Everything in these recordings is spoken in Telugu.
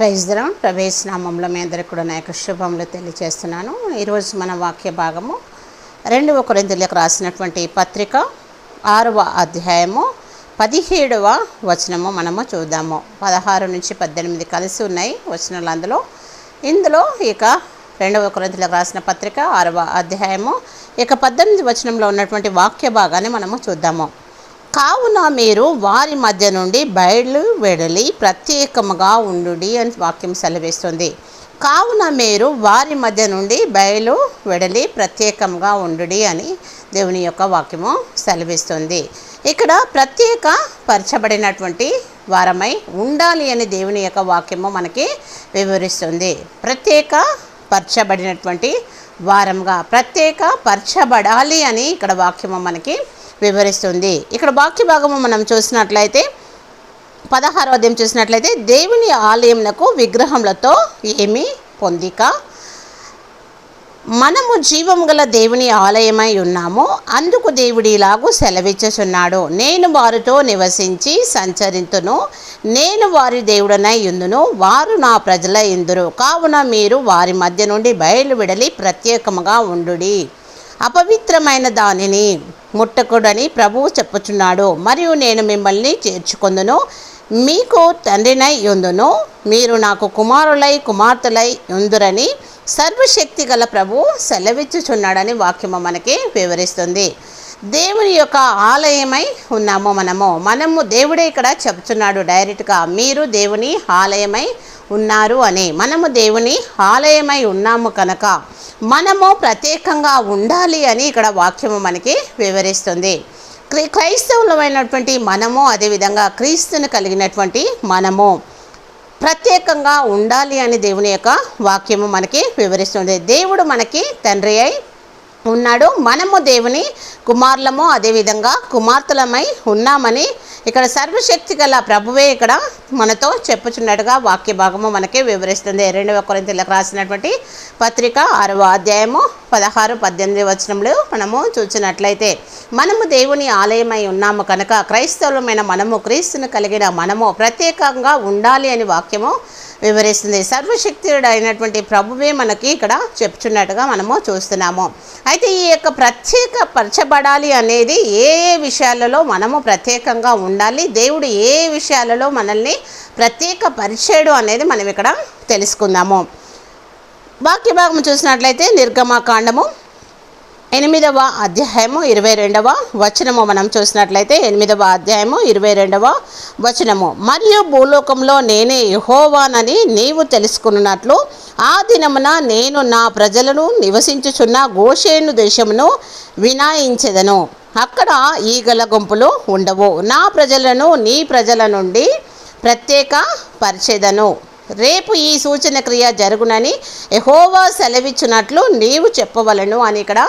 ప్రైజ్దరం ప్రవేశ నామంలో మీ అందరికి కూడా నా యొక్క శుభములు తెలియజేస్తున్నాను. ఈరోజు మన వాక్య భాగము రెండవ కొరిందులకు రాసినటువంటి పత్రిక ఆరవ అధ్యాయము పదిహేడవ వచనము మనము చూద్దాము. పదహారు నుంచి పద్దెనిమిది కలిసి ఉన్నాయి వచనాలు అందులో. ఇందులో ఇక రెండవ కొరింతలకు రాసిన పత్రిక ఆరవ అధ్యాయము ఇక పద్దెనిమిది వచనంలో ఉన్నటువంటి వాక్య భాగాన్ని మనము చూద్దాము. కావున మీరు వారి మధ్య నుండి బయలు వెడలి ప్రత్యేకముగా ఉండు అని వాక్యం సెలవిస్తుంది. కావున మీరు వారి మధ్య నుండి బయలు వెడలి ప్రత్యేకంగా ఉండు అని దేవుని యొక్క వాక్యము సెలవిస్తుంది. ఇక్కడ ప్రత్యేక పరచబడినటువంటి వారమై ఉండాలి అని దేవుని యొక్క వాక్యము మనకి వివరిస్తుంది. ప్రత్యేక పరచబడినటువంటి వారంగా ప్రత్యేక పరచబడాలి అని ఇక్కడ వాక్యము మనకి వివరిస్తుంది. ఇక్కడ వాక్య భాగము మనం చూసినట్లయితే పదహారో అధ్యాయం చూసినట్లయితే దేవుని ఆలయంనకు విగ్రహములతో ఏమి పొందిక. మనము జీవం గల దేవుని ఆలయమై ఉన్నాము. అందుకు దేవుడు ఇలాగూ సెలవిచ్చుచున్నాడు నేను వారితో నివసించి సంచరింతును. నేను వారి దేవుడనై ఇందును వారు నా ప్రజల ఇందురు కావున మీరు వారి మధ్య నుండి బయలు విడలి ప్రత్యేకముగా ఉండుడి. అపవిత్రమైన దానిని ముట్టకుడని ప్రభువు చెప్పుచున్నాడు. మరియు నేను మిమ్మల్ని చేర్చుకొందును. మీకు తండ్రినై ఉందును. మీరు నాకు కుమారులై కుమార్తెలై ఉందురని సర్వశక్తి గల ప్రభు సెలవిచ్చుచున్నాడని వాక్యము మనకి వివరిస్తుంది. దేవుని యొక్క ఆలయమై ఉన్నాము మనము. మనము దేవుడే ఇక్కడ చెప్తున్నాడు డైరెక్ట్గా. మీరు దేవుని ఆలయమై ఉన్నారు అని. మనము దేవుని ఆలయమై ఉన్నాము కనుక మనము ప్రత్యేకంగా ఉండాలి అని ఇక్కడ వాక్యము మనకి వివరిస్తుంది. క్రై క్రైస్తవులమైనటువంటి మనము అదేవిధంగా క్రీస్తుని కలిగినటువంటి మనము ప్రత్యేకంగా ఉండాలి అని దేవుని యొక్క వాక్యము మనకి వివరిస్తుంది. దేవుడు మనకి తండ్రి అయి ఉన్నాడు. మనము దేవుని కుమారులము అదేవిధంగా కుమార్తెలమై ఉన్నామని ఇక్కడ సర్వశక్తి గల ప్రభువే ఇక్కడ మనతో చెప్పుచున్నట్టుగా వాక్య భాగము మనకి వివరిస్తుంది. రెండవ కొరింతలకు రాసినటువంటి పత్రిక ఆరవ అధ్యాయము పదహారు పద్దెనిమిది వచనంలో మనము చూసినట్లయితే మనము దేవుని ఆలయమై ఉన్నాము కనుక క్రైస్తవులమైన మనము క్రీస్తును కలిగిన మనము ప్రత్యేకంగా ఉండాలి అని వాక్యము వివరిస్తుంది. సర్వశక్తియుడు అయినటువంటి ప్రభువే మనకి ఇక్కడ చెప్తున్నట్టుగా మనము చూస్తున్నాము. అయితే ఈ యొక్క ప్రత్యేక పరచబడాలి అనేది ఏ ఏ విషయాలలో మనము ప్రత్యేకంగా ఉండాలి దేవుడు ఏ విషయాలలో మనల్ని ప్రత్యేక పరిచయడు అనేది మనం ఇక్కడ తెలుసుకుందాము. వాక్య భాగం చూసినట్లయితే నిర్గమాకాండము ఎనిమిదవ అధ్యాయము ఇరవై రెండవ వచనము. మనం చూసినట్లయితే ఎనిమిదవ అధ్యాయము ఇరవై రెండవ వచనము. మరియు భూలోకంలో నేనే యహోవానని నీవు తెలుసుకున్నట్లు ఆ దినమున నేను నా ప్రజలను నివసించుచున్న గోషేను దేశమును వినాయించెదను. అక్కడ ఈగల గుంపులు ఉండవు. నా ప్రజలను నీ ప్రజల నుండి ప్రత్యేక పరిచెదను. రేపు ఈ సూచన క్రియ జరుగునని ఎహోవా సెలవిచ్చినట్లు నీవు చెప్పవలను అని ఇక్కడ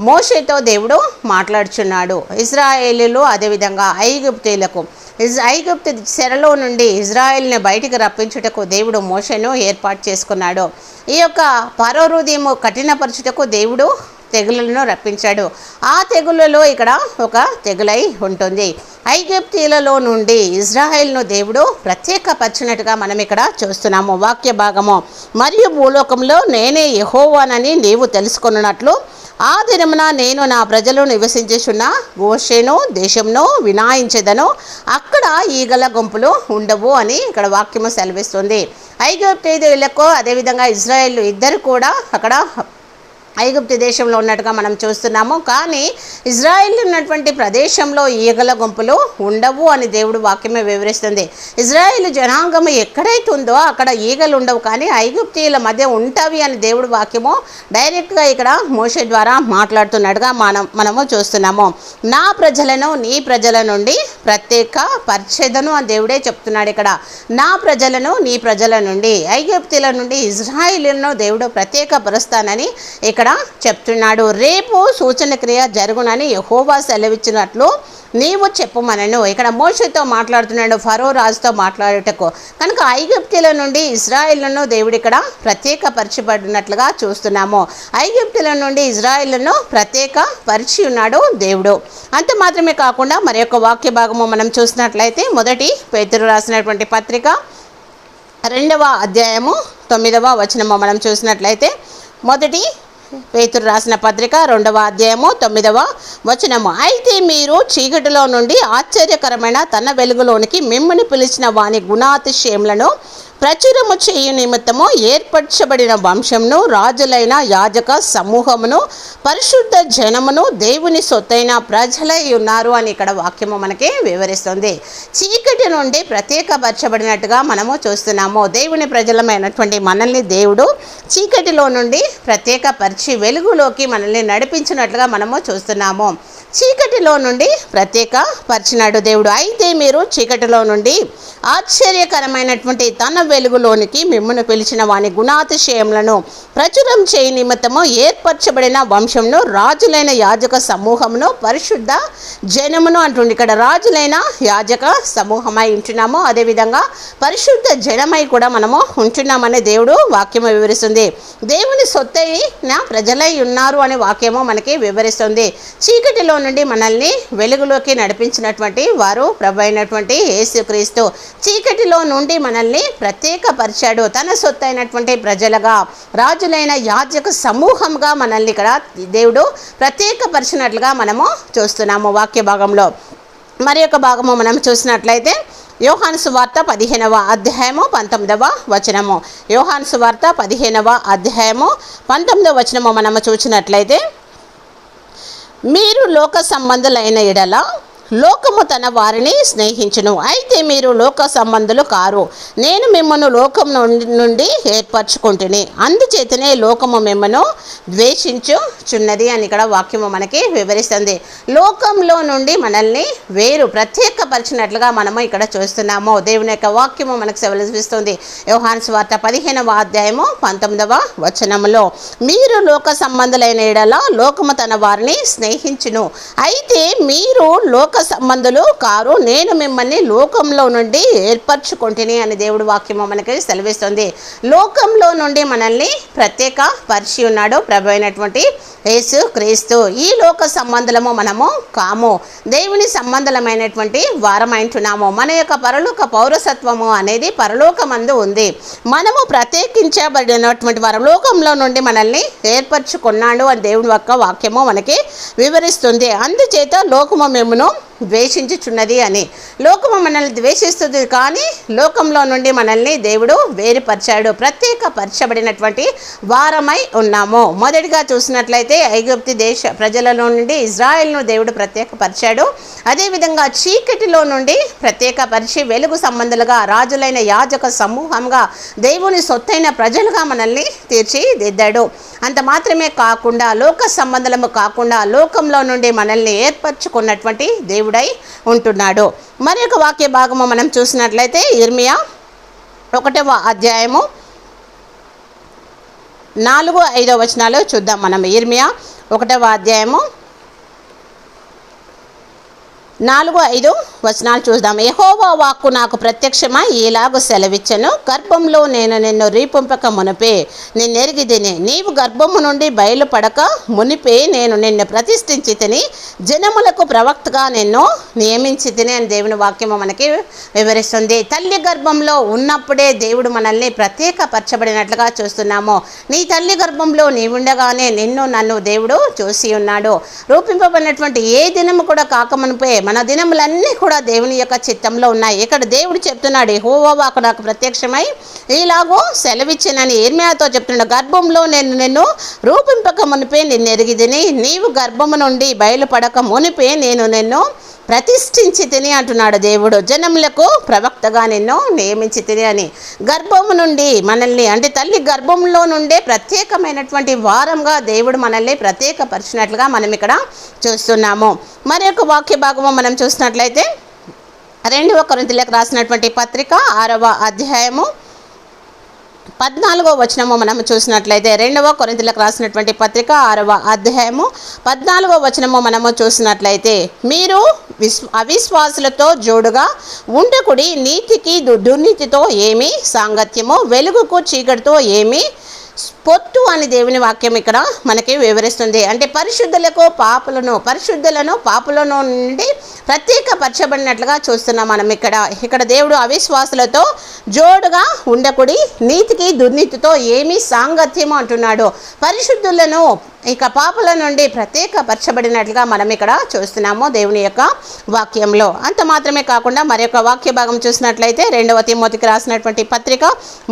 మోషేతో దేవుడు మాట్లాడుచున్నాడు. ఇజ్రాయేలీలు అదేవిధంగా ఐగుప్తీలకు ఇజ్ ఐగుప్తు చెరలో నుండి ఇజ్రాయెల్ని బయటికి రప్పించుటకు దేవుడు మోషను ఏర్పాటు చేసుకున్నాడు. ఈ యొక్క పరోహృదయము కఠినపరచుటకు దేవుడు తెగులను రప్పించాడు. ఆ తెగులలో ఇక్కడ ఒక తెగులై ఉంటుంది. ఐగిప్తీలలో నుండి ఇజ్రాయెల్ను దేవుడు ప్రత్యేకపరిచినట్టుగా మనం ఇక్కడ చూస్తున్నాము. వాక్య భాగము. మరియు భూలోకంలో నేనే యహోవానని నీవు తెలుసుకున్నట్లు ఆ దినమున నేను నా ప్రజలు నివసించేసున్న గోషేను దేశంను వినాయించెదను. అక్కడ ఈగల గుంపులు ఉండవు అని ఇక్కడ వాక్యము సెలవిస్తుంది. ఐగుప్తీయులకు అదేవిధంగా ఇజ్రాయెల్ ఇద్దరు కూడా అక్కడ ఐగుప్తు దేశంలో ఉన్నట్టుగా మనం చూస్తున్నాము. కానీ ఇజ్రాయిల్ ఉన్నటువంటి ప్రదేశంలో ఈగల గుంపులు ఉండవు అని దేవుడు వాక్యమే వివరిస్తుంది. ఇజ్రాయిల్ జనాంగము ఎక్కడైతే ఉందో అక్కడ ఈగలు ఉండవు. కానీ ఐగుప్తీయుల మధ్య ఉంటవి అని దేవుడు వాక్యము డైరెక్ట్గా ఇక్కడ మోష ద్వారా మాట్లాడుతున్నట్టుగా మనం మనము చూస్తున్నాము. నా ప్రజలను నీ ప్రజల నుండి ప్రత్యేక పరిచేదను అని దేవుడే చెప్తున్నాడు ఇక్కడ. నా ప్రజలను నీ ప్రజల నుండి ఐగుప్తీల నుండి ఇజ్రాయిల్ను దేవుడు ప్రత్యేక పరుస్తానని ఇక్కడ ఇక్కడ చెప్తున్నాడు రేపు సూచన క్రియ జరుగునని యహోవా సెలవిచ్చినట్లు నీవు చెప్పుమనను. ఇక్కడ మోషతో మాట్లాడుతున్నాడు ఫరో రాజుతో మాట్లాడుటకు. కనుక ఐగుప్తుల నుండి ఇజ్రాయిల్ను దేవుడు ఇక్కడ ప్రత్యేక పరిచిపడినట్లుగా చూస్తున్నాము. ఐగుప్తుల నుండి ఇజ్రాయిల్ను ప్రత్యేక పరిచి ఉన్నాడు దేవుడు. అంత మాత్రమే కాకుండా మరి యొక్క వాక్య భాగము మనం చూసినట్లయితే మొదటి పేతురు రాసినటువంటి పత్రిక రెండవ అధ్యాయము తొమ్మిదవ వచనము మనం చూసినట్లయితే మొదటి పేతురు రాసిన పత్రిక రెండవ అధ్యాయము తొమ్మిదవ వచనము. అయితే మీరు చీకటిలో నుండి ఆశ్చర్యకరమైన తన వెలుగులోనికి మిమ్మల్ని పిలిచిన వాని గుణాతిశయములను ప్రచురము చేయు నిమిత్తము ఏర్పరచబడిన వంశంను రాజులైన యాజక సమూహమును పరిశుద్ధ జనమును దేవుని సొత్తైన ప్రజలై ఉన్నారు అని ఇక్కడ వాక్యము మనకి వివరిస్తుంది. చీకటి నుండి ప్రత్యేకపరచబడినట్టుగా మనము చూస్తున్నాము. దేవుని ప్రజలమైనటువంటి మనల్ని దేవుడు చీకటిలో నుండి ప్రత్యేకపరిచి వెలుగులోకి మనల్ని నడిపించినట్లుగా మనము చూస్తున్నాము. చీకటిలో నుండి ప్రత్యేక పరిచినాడు దేవుడు. అయితే మీరు చీకటిలో నుండి ఆశ్చర్యకరమైనటువంటి తన వెలుగులోనికి మిమ్మల్ని పిలిచిన వాని గుణాతిశయములను ప్రచురం చేయ నిమిత్తము ఏర్పరచబడిన వంశంను రాజులైన యాజక సమూహమును పరిశుద్ధ జనమును అంటుంది ఇక్కడ రాజులైన యాజక సమూహమై ఉంటున్నాము. అదేవిధంగా పరిశుద్ధ జనమై కూడా మనము ఉంటున్నామని దేవుడు వాక్యము వివరిస్తుంది. దేవుని సొత్తైన ప్రజలై ఉన్నారు అనే వాక్యము మనకి వివరిస్తుంది. చీకటిలో నుండి మనల్ని వెలుగులోకి నడిపించినటువంటి వారు ప్రభు అయినటువంటి యేసుక్రీస్తు. చీకటిలో నుండి మనల్ని ప్రత్యేకపరిచాడు తన సొత్తైనటువంటి ప్రజలుగా రాజులైన యాజక సమూహంగా మనల్ని ఇక్కడ దేవుడు ప్రత్యేకపరిచినట్లుగా మనము చూస్తున్నాము వాక్య భాగంలో. మరి యొక్క భాగము మనం చూసినట్లయితే యోహాను సువార్త పదిహేనవ అధ్యాయము పంతొమ్మిదవ వచనము. యోహాను సువార్త పదిహేనవ అధ్యాయము పంతొమ్మిదవ వచనము మనము చూసినట్లయితే మీరు లోక సంబంధులైన ఎడల లోకము తన వారిని స్నేహించును. అయితే మీరు లోక సంబంధులు కారు. నేను మిమ్మను లోకం నుండి నుండి ఏర్పరచుకుంటుని. అందుచేతనే లోకము మిమ్మను ద్వేషించుచున్నది అని ఇక్కడ వాక్యము మనకి వివరిస్తుంది. లోకంలో నుండి మనల్ని వేరు ప్రత్యేకపరిచినట్లుగా మనము ఇక్కడ చూస్తున్నాము. దేవుని యొక్క వాక్యము మనకు సెలవిస్తుంది. యోహాన్ స్వార్త పదిహేనవ అధ్యాయము పంతొమ్మిదవ వచనములో మీరు లోక సంబంధులైన ఎడల లోకము తన వారిని స్నేహించును. అయితే మీరు లోక సంబంధులు కారు నేను మిమ్మల్ని లోకంలో నుండి ఏర్పరచుకుంటుని అని దేవుడు వాక్యము మనకి సెలవిస్తుంది. లోకంలో నుండి మనల్ని ప్రత్యేక పరిచి ఉన్నాడు ప్రభు అయినటువంటి యేసు క్రీస్తు. ఈ లోక సంబంధులము మనము కాము. దేవుని సంబంధమైనటువంటి వారమైంటున్నాము. మన యొక్క పరలోక పౌరసత్వము అనేది పరలోకమందు ఉంది. మనము ప్రత్యేకించబడినటువంటి వరలోకంలో నుండి మనల్ని ఏర్పరచుకున్నాడు అని దేవుని యొక్క వాక్యము మనకి వివరిస్తుంది. అందుచేత లోకము మేమును ద్వేషించుచున్నది అని. లోకము మనల్ని ద్వేషిస్తుంది కానీ లోకంలో నుండి మనల్ని దేవుడు వేరుపరిచాడు. ప్రత్యేక పరచబడినటువంటి వారమై ఉన్నాము. మొదటిగా చూసినట్లయితే ఐగుప్తి దేశ ప్రజలలో నుండి ఇజ్రాయెల్ను దేవుడు ప్రత్యేకపరిచాడు. అదేవిధంగా చీకటిలో నుండి ప్రత్యేకపరిచి వెలుగు సంబంధులుగా రాజులైన యాజక సమూహంగా దేవుని సొత్తైన ప్రజలుగా మనల్ని తీర్చిదిద్దాడు. అంత మాత్రమే కాకుండా లోక సంబంధము కాకుండా లోకంలో నుండి మనల్ని ఏర్పరచుకున్నటువంటి దేవుడు ఉంటున్నాడు. మరి ఒక వాక్య భాగము మనం చూసినట్లయితే ఇర్మియా ఒకటవ అధ్యాయము నాలుగు ఐదో వచనాలు చూద్దాం మనం. ఇర్మియా ఒకటవ అధ్యాయము నాలుగు ఐదు వచనాలు చూద్దాం. యహోవా వాక్కు నాకు ప్రత్యక్షమా ఇలాగ సెలవిచ్చను. గర్భంలో నేను నిన్ను రీపింపక మునిపే. నిన్నెరిగిదిని నీవు గర్భము నుండి బయలుపడక మునిపే. నేను నిన్ను ప్రతిష్ఠించి తిని జనములకు ప్రవక్తగా నిన్ను నియమించి తిని అని దేవుని వాక్యము మనకి వివరిస్తుంది. తల్లి గర్భంలో ఉన్నప్పుడే దేవుడు మనల్ని ప్రత్యేకపరచబడినట్లుగా చూస్తున్నాము. నీ తల్లి గర్భంలో నీవుండగానే నిన్ను నన్ను దేవుడు చూసి ఉన్నాడు. రూపింపబడినటువంటి ఏ దినము కూడా కాకమునిపే మన దినములన్నీ కూడా దేవుని యొక్క చిత్తంలో ఉన్నాయి. ఇక్కడ దేవుడు చెప్తున్నాడు హోవాకు నాకు ప్రత్యక్షమై ఇలాగో సెలవిచ్చినని ఏర్మియాతో చెప్తున్నాడు గర్భంలో నేను నిన్ను రూపింపక మునిపే నిన్ను ఎరిగిదిని నీవు గర్భము నుండి బయలుపడక మునిపే నేను నిన్ను ప్రతిష్ఠించి తిని అంటున్నాడు దేవుడు. జనములకు ప్రవక్తగా నిన్ను నియమించి తిని అని. గర్భము నుండి మనల్ని అంటే తల్లి గర్భంలో నుండే ప్రత్యేకమైనటువంటి వారంగా దేవుడు మనల్ని ప్రత్యేకపరిచినట్లుగా మనం ఇక్కడ చూస్తున్నాము. మరి యొక్క వాక్య భాగము మనం చూసినట్లయితే రెండవ కొరింతలకు రాసినటువంటి పత్రిక ఆరవ అధ్యాయము పద్నాలుగో వచనము మనం చూసినట్లయితే రెండవ కొరింతలకు రాసినటువంటి పత్రిక ఆరవ అధ్యాయము. పద్నాలుగో వచనము మనము చూసినట్లయితే మీరు విశ్వ అవిశ్వాసులతో జోడుగా ఉండకుడి నీతికి దుర్నీతితో ఏమి సాంగత్యము వెలుగుకు చీకటితో ఏమి పొత్తు అని దేవుని వాక్యం ఇక్కడ మనకి వివరిస్తుంది. అంటే పరిశుద్ధులకు పాపులను పరిశుద్ధులను పాపులను నుండి ప్రత్యేకపరచబడినట్లుగా చూస్తున్నాం మనం ఇక్కడ. ఇక్కడ దేవుడు అవిశ్వాసులతో జోడుగా ఉండకుడి నీతికి దుర్నీతితో ఏమీ సాంగత్యము అంటున్నాడు. పరిశుద్ధులను ఇక పాపుల నుండి ప్రత్యేకపరచబడినట్లుగా మనం ఇక్కడ చూస్తున్నాము దేవుని యొక్క వాక్యంలో. అంత మాత్రమే కాకుండా మరి యొక్క వాక్య భాగం చూసినట్లయితే రెండవ తిమోతికి రాసినటువంటి పత్రిక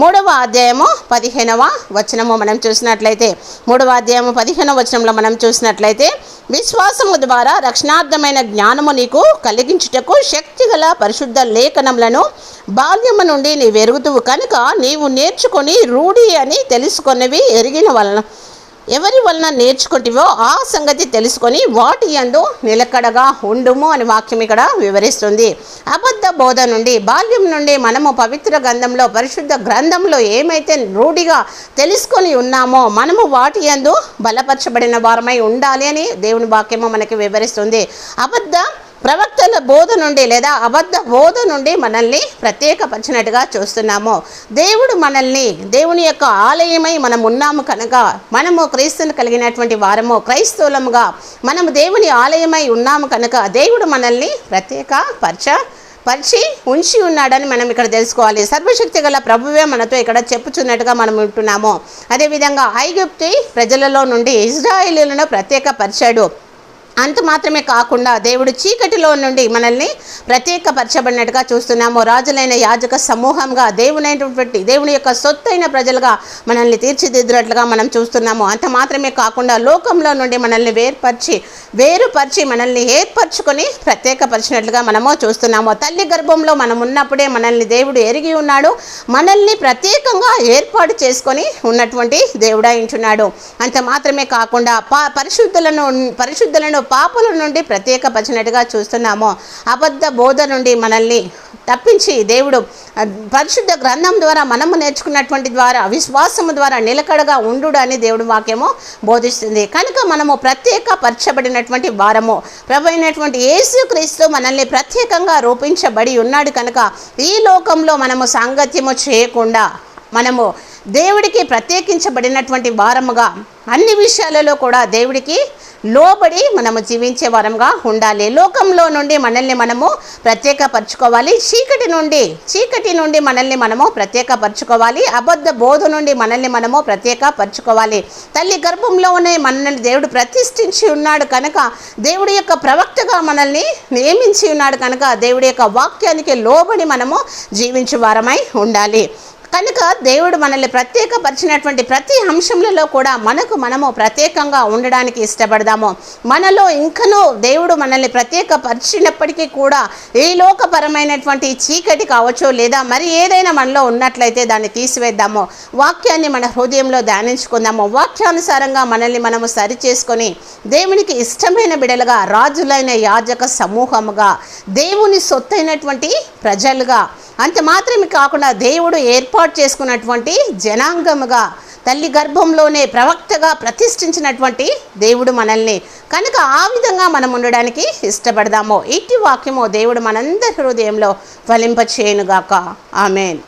మూడవ అధ్యాయము పదిహేనవ వచనము. మనం చూసినట్లయితే మూడవ అధ్యాయము పదిహేనవ వచనంలో మనం చూసినట్లయితే విశ్వాసము ద్వారా రక్షణార్థమైన జ్ఞానము నీకు కలిగించుటకు శక్తిగల పరిశుద్ధ లేఖనములను బాల్యము నుండి నీ వెరుగుతువు కనుక నీవు నేర్చుకొని రూఢి అని తెలుసుకున్నవి ఎరిగిన వలన ఎవరి వలన నేర్చుకుంటివో ఆ సంగతి తెలుసుకొని వాటి యందు నిలకడగా ఉండుము అని వాక్యం ఇక్కడ వివరిస్తుంది. అబద్ధ బోధ నుండి బాల్యం నుండి మనము పవిత్ర గ్రంథంలో పరిశుద్ధ గ్రంథంలో ఏమైతే రూఢిగా తెలుసుకొని ఉన్నామో మనము వాటి యందు బలపరచబడిన వారమై ఉండాలి అని దేవుని వాక్యము మనకి వివరిస్తుంది. అబద్ధ ప్రవక్తల బోధ నుండి లేదా అబద్ధ బోధ నుండి మనల్ని ప్రత్యేకపరిచినట్టుగా చూస్తున్నాము. దేవుడు మనల్ని దేవుని యొక్క ఆలయమై మనం ఉన్నాము కనుక మనము క్రీస్తుని కలిగినటువంటి వారము క్రైస్తవులముగా మనము దేవుని ఆలయమై ఉన్నాము కనుక దేవుడు మనల్ని ప్రత్యేక పరచ పరిచి ఉంచి ఉన్నాడని మనం ఇక్కడ తెలుసుకోవాలి. సర్వశక్తి గల ప్రభువే మనతో ఇక్కడ చెప్పుచున్నట్టుగా మనం వింటున్నాము అదేవిధంగా ఐగుప్తి ప్రజలలో నుండి ఇజ్రాయేలీలను ప్రత్యేకపరిచాడు. అంత మాత్రమే కాకుండా దేవుడు చీకటిలో నుండి మనల్ని ప్రత్యేకపరచబడినట్టుగా చూస్తున్నాము. రాజులైన యాజక సమూహంగా దేవునైనటువంటి దేవుని యొక్క సొత్తైన ప్రజలుగా మనల్ని తీర్చిదిద్దినట్లుగా మనం చూస్తున్నాము. అంత మాత్రమే కాకుండా లోకంలో నుండి మనల్ని వేర్పరిచి వేరుపరిచి మనల్ని ఏర్పరచుకొని ప్రత్యేకపరిచినట్లుగా మనము చూస్తున్నాము. తల్లి గర్భంలో మనం ఉన్నప్పుడే మనల్ని దేవుడు ఎరిగి ఉన్నాడు. మనల్ని ప్రత్యేకంగా ఏర్పాటు చేసుకొని ఉన్నటువంటి దేవుడాయించున్నాడు అంత మాత్రమే కాకుండా పరిశుద్ధులను పరిశుద్ధులను పాపుల నుండి ప్రత్యేకపరిచినట్టుగా చూస్తున్నాము. అబద్ధ బోధ నుండి మనల్ని తప్పించి దేవుడు పరిశుద్ధ గ్రంథం ద్వారా మనము నేర్చుకున్నటువంటి ద్వారా విశ్వాసము ద్వారా నిలకడగా ఉండు అని దేవుడు వాక్యము బోధిస్తుంది. కనుక మనము ప్రత్యేక పరచబడినటువంటి వారము. ప్రభు అయినటువంటి యేసుక్రీస్తు మనల్ని ప్రత్యేకంగా రూపించబడి ఉన్నాడు కనుక ఈ లోకంలో మనము సాంగత్యము చేయకుండా మనము దేవుడికి ప్రత్యేకించబడినటువంటి వారముగా అన్ని విషయాలలో కూడా దేవుడికి లోబడి మనము జీవించే వారంగా ఉండాలి. లోకంలో నుండి మనల్ని మనము ప్రత్యేకపరచుకోవాలి. చీకటి నుండి చీకటి నుండి మనల్ని మనము ప్రత్యేకపరచుకోవాలి. అబద్ధ బోధ నుండి మనల్ని మనము ప్రత్యేకపరచుకోవాలి. తల్లి గర్భంలోనే మనల్ని దేవుడు ప్రతిష్ఠించి ఉన్నాడు కనుక దేవుడి యొక్క ప్రవక్తగా మనల్ని నియమించి ఉన్నాడు కనుక దేవుడి యొక్క వాక్యానికి లోబడి మనము జీవించే వారమై ఉండాలి. కనుక దేవుడు మనల్ని ప్రత్యేకపరిచినటువంటి ప్రతి అంశంలో కూడా మనకు మనము ప్రత్యేకంగా ఉండడానికి ఇష్టపడదాము. మనలో ఇంకనూ దేవుడు మనల్ని ప్రత్యేకపరిచినప్పటికీ కూడా ఈ లోకపరమైనటువంటి చీకటి కావచ్చు లేదా మరి ఏదైనా మనలో ఉన్నట్లయితే దాన్ని తీసివేద్దాము. వాక్యాన్ని మన హృదయంలో ధ్యానించుకుందాము. వాక్యానుసారంగా మనల్ని మనము సరి చేసుకొని దేవునికి ఇష్టమైన బిడలుగా రాజులైన యాజక సమూహముగా దేవుని సొత్తైనటువంటి ప్రజలుగా అంత మాత్రమే కాకుండా దేవుడు ఏర్పాటు చేసుకున్నటువంటి జనాంగముగా తల్లి గర్భంలోనే ప్రవక్తగా ప్రతిష్ఠించినటువంటి దేవుడు మనల్ని. కనుక ఆ విధంగా మనం ఉండడానికి ఇష్టపడదాము. ఇటు వాక్యము దేవుడు మనందరి హృదయంలో ఫలింపచేయనుగాక. ఆమెన్.